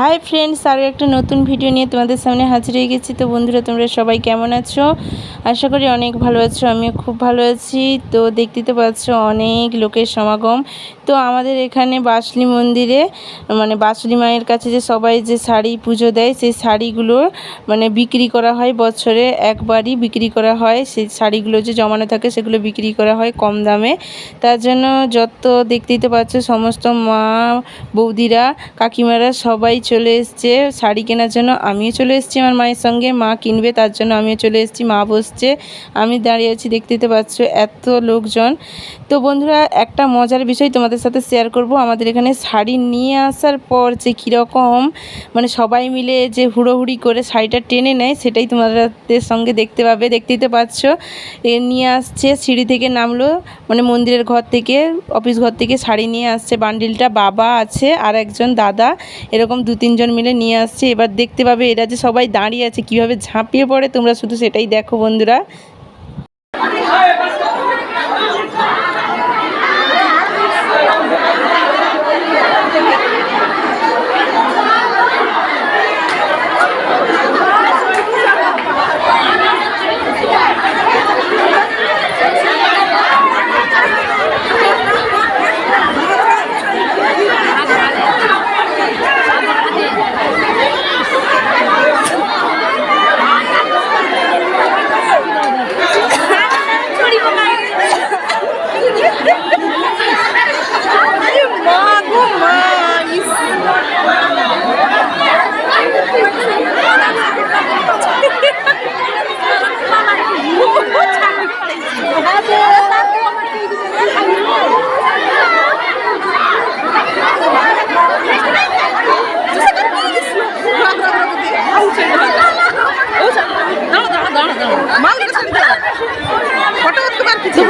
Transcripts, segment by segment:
Hi friends আরও একটা নতুন ভিডিও নিয়ে তোমাদের সামনে হাজির হয়ে গেছি। তো বন্ধুরা, তোমরা সবাই কেমন আছো? আশা করি অনেক ভালো আছো, আমিও খুব ভালো আছি। তো দেখতে তো পাচ্ছ অনেক লোকের সমাগম। তো আমাদের এখানে বাসলি মন্দিরে মানে বাসলি মায়ের কাছে যে সবাই যে শাড়ি পুজো দেয়, সেই শাড়িগুলো মানে বিক্রি করা হয় বছরে একবারই বিক্রি করা হয়। সেই শাড়িগুলো যে জমানো থাকে, সেগুলো বিক্রি করা হয় কম দামে। তার জন্য যত দেখতেই তো পাচ্ছ, সমস্ত মা বৌদিরা, কাকিমারা সবাই চলে এসছে, শাড়ি কেনার জন্য আমিও চলে এসেছি, আমার মায়ের সঙ্গে। মা কিনবে, তার জন্য আমিও চলে এসেছি, মা বসছে। আমি দাঁড়িয়ে আছি, দেখতে তো পাচ্ছ এত লোকজন। তো বন্ধুরা, একটা মজার বিষয় তোমাদের সাথে শেয়ার করব। আমাদের এখানে শাড়ি নিয়ে আসার পর যে কীরকম মানে সবাই মিলে যে হুড়োহুড়ি করে শাড়িটা টেনে নেয়, সেটাই তোমাদের সঙ্গে দেখতে পাবে। দেখতেই তো পাচ্ছ, এ নিয়ে আসছে, সিঁড়ি থেকে নামলো মানে মন্দিরের ঘর থেকে অফিস ঘর থেকে শাড়ি নিয়ে আসছে। বান্ডিলটা বাবা আছে আর একজন দাদা, এরকম দু তিনজন মিলে নিয়ে আসছে। এবার দেখতে পাবে এরা যে সবাই দাঁড়িয়ে আছে, কীভাবে ঝাঁপিয়ে পড়ে। তোমরা শুধু সেটাই দেখো বন্ধুরা।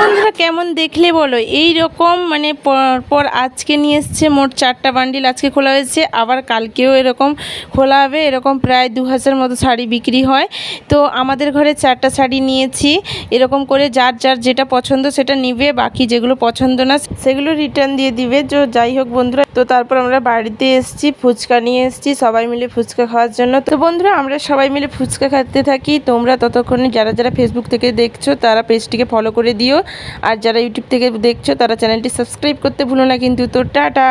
বন্ধুরা কেমন দেখলে বলো? এই রকম মানে পর আজকে নিয়ে এসছে মোট চারটা বান্ডিল আজকে খোলা হয়েছে। আবার কালকেও এরকম খোলা হবে। এরকম প্রায় দু হাজার মতো শাড়ি বিক্রি হয়। তো আমাদের ঘরে চারটা শাড়ি নিয়েছি। এরকম করে যার যার যেটা পছন্দ সেটা নিবে। বাকি যেগুলো পছন্দ না সেগুলো রিটার্ন দিয়ে দিবে। তো যাই হোক বন্ধুরা, তো তারপর আমরা বাড়িতে এসেছি, ফুচকা নিয়ে এসেছি সবাই মিলে ফুচকা খাওয়ার জন্য। তো বন্ধুরা, আমরা সবাই মিলে ফুচকা খেতে থাকি। তোমরা ততক্ষণে যারা যারা ফেসবুক থেকে দেখছ, তারা পেজটিকে ফলো করে দিও। আর যারা ইউটিউব থেকে দেখছ তারা চ্যানেলটি সাবস্ক্রাইব করতে ভুলো না কিন্তু। তো টাটা!